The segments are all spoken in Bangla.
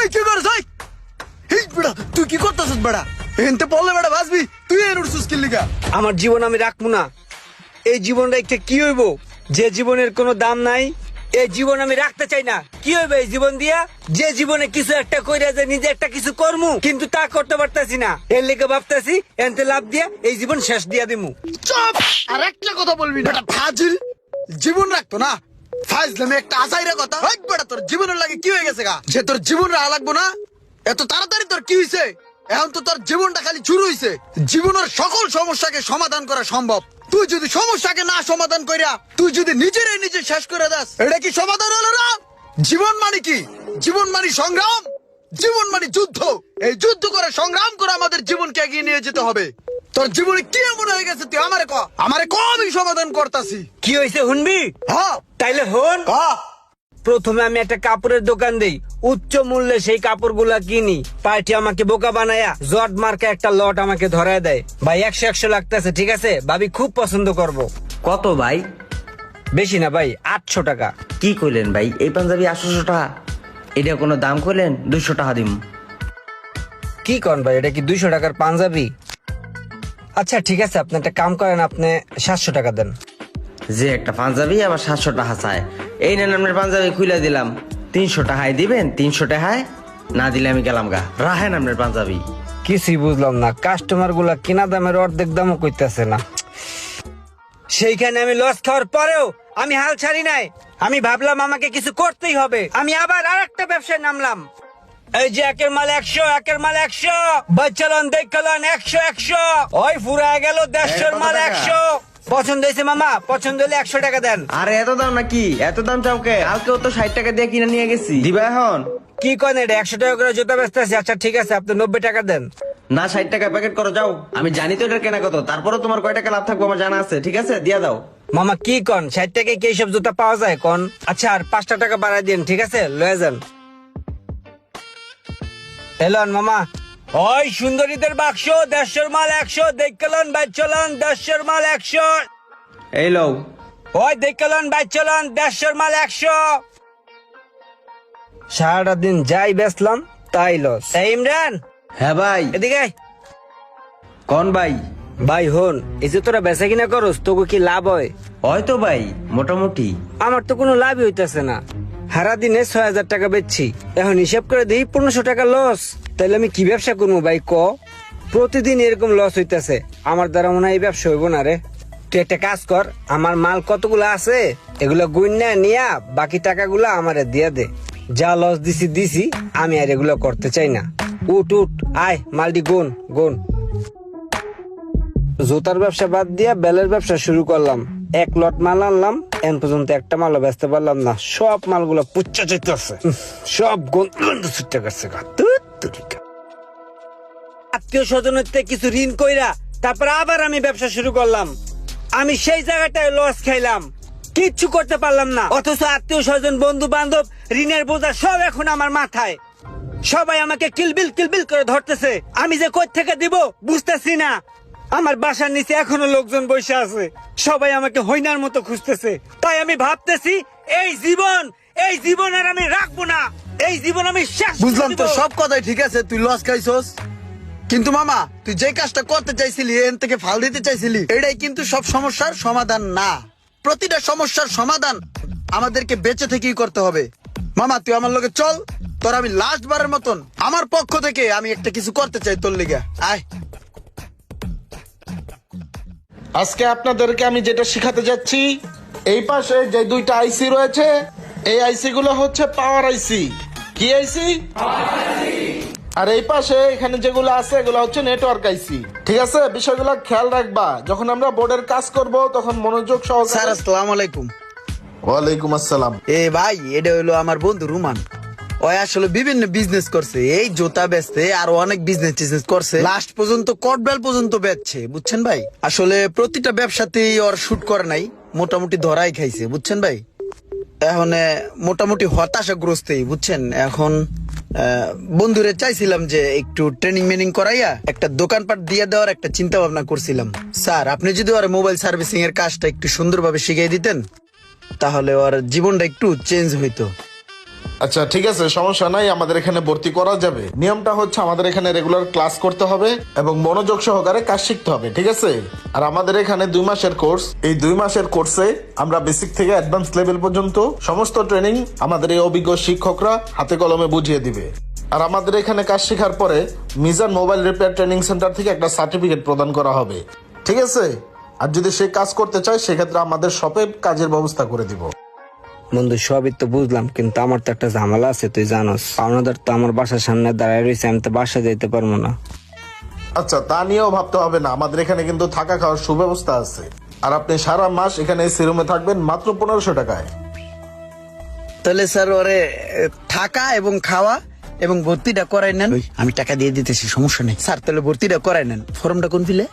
ওই কি করছ? ওই। এই বেড়া তুই কি করতেছিস বেড়া? এনতে পড়লে বেড়া বাসবি তুই এর উঠছিস কি লিগা। আমার জীবন আমি রাখব না। এই জীবনটা একটা কি হইব? যে জীবনের কোনো দাম নাই এই জীবন আমি রাখতে চাই না। কি হইবে এই জীবন দিয়া? যে জীবনে কিছু একটা কইরা যে নিজে একটা কিছু করমু কিন্তু তা করতে পারতাছি না। এর লেগে ভাবতাছি এনতে লাভ দিয়া এই জীবন শেষ দিয়া দিমু। চুপ! আর একটা কথা বলবি না। ফাজিল। জীবন রাখতো না। ফাজলামে একটা না সমাধান সমাধান কইরা, তুই যদি নিজেরই নিজে শেষ করে দাস, এটা কি সমাধান হলো না জীবন মানে কি? জীবন মানে সংগ্রাম, জীবন মানে যুদ্ধ। এই যুদ্ধ করে সংগ্রাম করে আমাদের জীবনকে এগিয়ে নিয়ে যেতে হবে। তোর জীবনে কি এমন হয়ে গেছে তুই আমারে ক? আমারে ক আমি সমাধান করতাছি। কি শুনবি হ্যাঁ তাইলে হন। ক। প্রথমে আমি একটা কাপড়ের দোকান দেই। উচ্চ মূল্যে সেই কাপড়গুলা কিনি। পার্টি আমাকে বোকা বানায়া জট মার্কা একটা লট আমাকে ধরায় দেয়। ভাই একশো একশো লাগতেছে ঠিক আছে? ভাবি খুব পছন্দ করব। কত ভাই? বেশি না ভাই আটশো টাকা। কি কইলেন ভাই? এই পাঞ্জাবি আটশোশো টাকা। এটা কোনো দাম কইলেন? দুইশো টাকা দিম। কি কন ভাই এটা কি দুইশো টাকার পাঞ্জাবি? আচ্ছা ঠিক আছে আপনি একটা কাম করেন আপনি সাতশো টাকা দেন। যে একটা পাঞ্জাবি আবার সাতশো টাকা চায়। এই নেন আপনার পাঞ্জাবি খুলে দিলাম। তিনশো টাকায় দিবেন তিনশো টাকায় না দিলে আমি গেলাম গা। রাহেন আপনার পাঞ্জাবি। কিছুই বুঝলাম না কাস্টমারগুলা কিনা দামের অর্ধেক দামও কইতেছে না। সেইখানে আমি লস খাওয়ার পরেও আমি হাল ছাড়ি নাই। আমি ভাবলাম আমাকে কিছু করতেই হবে। আমি আবার আর একটা ব্যবসায় নামলাম। এই যে একের মাল একশো একের মাল একশো। বাচ্চালন দেখলাম একশো একশো। ওই ফুরা গেল দেড়শোর মাল একশো। পছন্দ হয়েছে মামা পছন্দ হলে একশো টাকা দেন। আরে এত দাম নাকি? এত দাম চাওকে কালকেও তো ষাট টাকা দিয়ে কিনে নিয়ে গেছি। দিবা এখন? কি করেন এটা? একশো টাকা করে জুতা বেচতে আছে আচ্ছা ঠিক আছে আপনি নব্বই টাকা দেন। না ষাট টাকা প্যাকেট করো যাও। আমি জানি তো এটার কেনা কত। তারপরে তোমার কয় টাকা লাভ থাকব আমার জানা আছে। ঠিক আছে? দিয়া দাও। মামা কি কন? ষাট টাকায় কি সব জুতা পাওয়া যায় কন? আচ্ছা আর পাঁচটা টাকা বাড়াই দিন ঠিক আছে? লয়ে যান। এলন মামা। ওই সুন্দরীদের বাক্স দেড়শোর মাল একশো দেখলেন বাইর চলন দেড়শোর মাল একশো। এই লও। ওই দেখলেন বাইর চলন দেড়শোর মাল একশো। সারাটা দিন যাই বেচলাম তাই লস। এই ইমরান। হ্যাঁ ভাই। এদিকে আয়। কোন ভাই? ভাই হন এই যে তোরা বেচা কিনা করস তোকে কি লাভ হয়? হয়তো ভাই মোটামুটি। আমার তো কোনো লাভই হইতেছে না। সারা দিনে ছয় হাজার টাকা বেচছি। এখন হিসাব করে দিই পনেরোশো টাকা লস তাহলে আমি কি ব্যবসা করব ভাই, ক? প্রতিদিন এরকম লস হইতেছে। আমার দ্বারা মনে হয় এই ব্যবসা হইব না রে। তুই একটা কাজ কর, আমার মাল কতগুলো আছে, এগুলো গুইনা নিয়া বাকি টাকাগুলো আমারে দিয়ে দে। যা লস দিছি দিছি, আমি আর এগুলো করতে চাই না। উঠ উঠ, আয়, মালটি গুন গুন। জুতার ব্যবসা বাদ দিয়া বেলের ব্যবসা শুরু করলাম। এক লট মাল আনলাম এন পর্যন্ত একটা মালও বেচতে পারলাম না। সব মালগুলো পুচ্চা চাইতেছে সব গন্ধ গেছে। আত্মীয় স্বজনের থেকে কিছু ঋণ কইরা তারপর আবার আমি ব্যবসা শুরু করলাম। আমি সেই জায়গাটায় লস খাইলাম। কিচ্ছু করতে পারলাম না। অথচ আত্মীয় স্বজন বন্ধু বান্ধব ঋণের বোঝা সব এখন আমার মাথায়। সবাই আমাকে কিলবিল কিলবিল করে ধরতেছে। আমি যে কই থেকে দিব বুঝতেছি না। আমার বাসার নিচে এখনও লোকজন বসে আছে। সবাই আমাকে হইনার মতো খুঁজতেছে। তাই আমি ভাবতেছি এই জীবন এই জীবন আর আমি রাখব না। এই জীবন আমি শেষ বুঝলাম তো সব কথাই ঠিক আছে তুই লস খাইছস। কিন্তু মামা তুই যে কাজটা করতে চাইছিলি এন থেকে ফাল দিতে চাইছিলি এটাই কিন্তু সব সমস্যার সমাধান না। প্রতিটা সমস্যার সমাধান আমাদেরকে বেঁচে থেকেই করতে হবে। মামা তুই আমার লোকে চল তোর আমি লাস্ট বারের মতন আমার পক্ষ থেকে আমি একটা কিছু করতে চাই তোর লিগে। আয়। আজকে আপনাদেরকে আমি যেটা শিখাতে যাচ্ছি এই পাশে যে দুইটা আইসি রয়েছে এই আইসি গুলো হচ্ছে পাওয়ার আইসি কি আইসি আর এই পাশে এখানে যেগুলো আছে এগুলো হচ্ছে নেটওয়ার্ক আইসি ঠিক আছে? বিষয়গুলো খেয়াল রাখবা। যখন আমরা বোর্ডের কাজ করব তখন মনোযোগ স্যার সহকারে আসসালামু আলাইকুম। ওয়ালাইকুম আসসালাম। এ ভাই এটা হলো আমার বন্ধু রুমান। ওই আসলে বিভিন্ন বিজনেস করছে। এই জুতা বেচতে আর অনেক বিজনেস টিজনেস করছে। লাস্ট পর্যন্ত কটবেল পর্যন্ত বেচছে, বুঝছেন ভাই? আসলে প্রতিটা ব্যবসাতেই ওর শুট করে নাই, মোটামুটি ধরাই খাইছে, বুঝছেন ভাই? এখন মোটামুটি হতাশাগ্রস্তই, বুঝছেন? এখন বন্ধুরে চাইছিলাম যে একটু ট্রেনিং মেনিং করাইয়া একটা দোকানপাট দিয়ে দেওয়ার একটা চিন্তা ভাবনা করছিলাম। স্যার, আপনি যদি ওর মোবাইল সার্ভিসিং এর কাজটা একটু সুন্দরভাবে শিখিয়ে দিতেন, তাহলে ওর জীবনটা একটু চেঞ্জ হইতো। আচ্ছা ঠিক আছে, সমস্যা নাই, আমাদের এখানে ভর্তি করা যাবে। নিয়মটা হচ্ছে আমাদের এখানে রেগুলার ক্লাস করতে হবে এবং মনোযোগ সহকারে কাজ শিখতে হবে, ঠিক আছে? আর আমাদের এখানে দুই মাসের কোর্স এই দুই মাসের কোর্সে আমরা বেসিক থেকে অ্যাডভান্স লেভেল পর্যন্ত সমস্ত ট্রেনিং আমাদের এই অভিজ্ঞ শিক্ষকরা হাতে কলমে বুঝিয়ে দিবে। আর আমাদের এখানে কাজ শেখার পরে Mizan mobile repair training centre থেকে একটা সার্টিফিকেট প্রদান করা হবে, ঠিক আছে? আর যদি সে কাজ করতে চায়, সেক্ষেত্রে আমাদের শপে কাজের ব্যবস্থা করে দিব। বন্ধু সবই তো বুঝলাম কিন্তু আমার তো একটা ঝামেলা আছে তুই জানোস। পাওনাদার তো আমার বাসার সামনে দাঁড়ায় রয়েছে আমি তো বাসা যেতে পারব না। আচ্ছা তা নিয়েও ভাবতে হবে না আমাদের এখানে কিন্তু থাকা খাওয়ার সুব্যবস্থা আছে। আর আপনি সারা মাস এখানে এসি রুমে থাকবেন মাত্র পনেরোশো টাকায়। তাহলে স্যার ওরে থাকা এবং খাওয়া এবং ভর্তিটা করাই নেন। আমি টাকা দিয়ে দিতেছি সমস্যা নেই। স্যার তাহলে ভর্তিটা করাই নেন। ফর্মটা কোন ফিলে?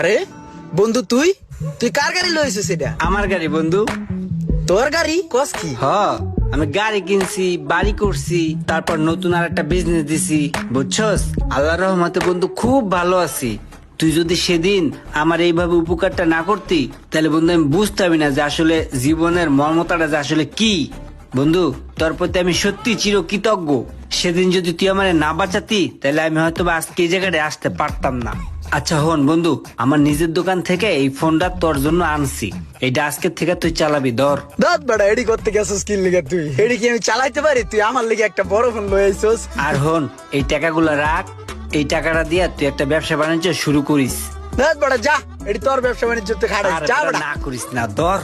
আরে বন্ধু তুই? তুই কার গাড়ি লইছিস এটা? আমার গাড়ি বন্ধু। তোর গাড়ি? কস কি? হ আমি গাড়ি কিনছি বাড়ি করছি তারপর নতুন আর একটা বিজনেস দিছি বুঝছস? আল্লাহ রহমতে বন্ধু খুব ভালো আছি। তুই যদি সেদিন আমার এইভাবে উপকারটা না করতি তাহলে বন্ধু আমি বুঝতামই না যে আসলে জীবনের মর্মতাটা যে আসলে কি। বন্ধু তোর প্রতি আমি সত্যি চিরকৃতজ্ঞ। সেদিন যদি তুই আমার না বাঁচাতি তাহলে আমি হয়তো আজকে এই জায়গাটায় আসতে পারতাম না। আচ্ছা হন বন্ধু আমার নিজের দোকান থেকে এই ফোনটা তোর জন্য আনছি। এইটা আজকের থেকে তুই চালাবি ধর। দাঁত বেড়া এডি করতে গেছিস কি লিগে তুই। এডি কি আমি চালাইতে পারি? তুই আমার লিগে একটা বড় ফোন লই আইছস। আর হন এই টাকাগুলো রাখ। এই টাকাটা দিয়ে তুই একটা ব্যবসা বাণিজ্য শুরু করিস। দাঁত বেড়া যা। এডি তোর ব্যবসা বাণিজ্য তুই খাড়াই যা না করিস না ধর।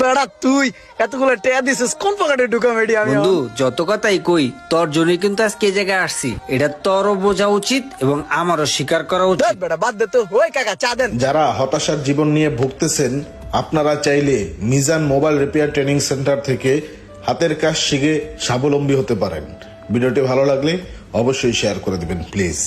বেড়া তুই এতগুলো টেয়া দিছিস কোন পকেটে ঢুকাম এডি আমি? বন্ধু যত কথাই কই তোর জন্যই কিন্তু আজকে এই জায়গায় আসছি। এটা তোরও বোঝা উচিত এবং আমারও স্বীকার করা উচিত। বেড়া বাদ দে তো। ওই কাকা চা দেন। যারা হতাশার জীবন নিয়ে ভুগতেছেন আপনারা চাইলে Mizan mobile repair training centre থেকে হাতের কাজ শিখে স্বাবলম্বী হতে পারেন। ভিডিওটি ভালো লাগলে অবশ্যই শেয়ার করে দিবেন প্লিজ।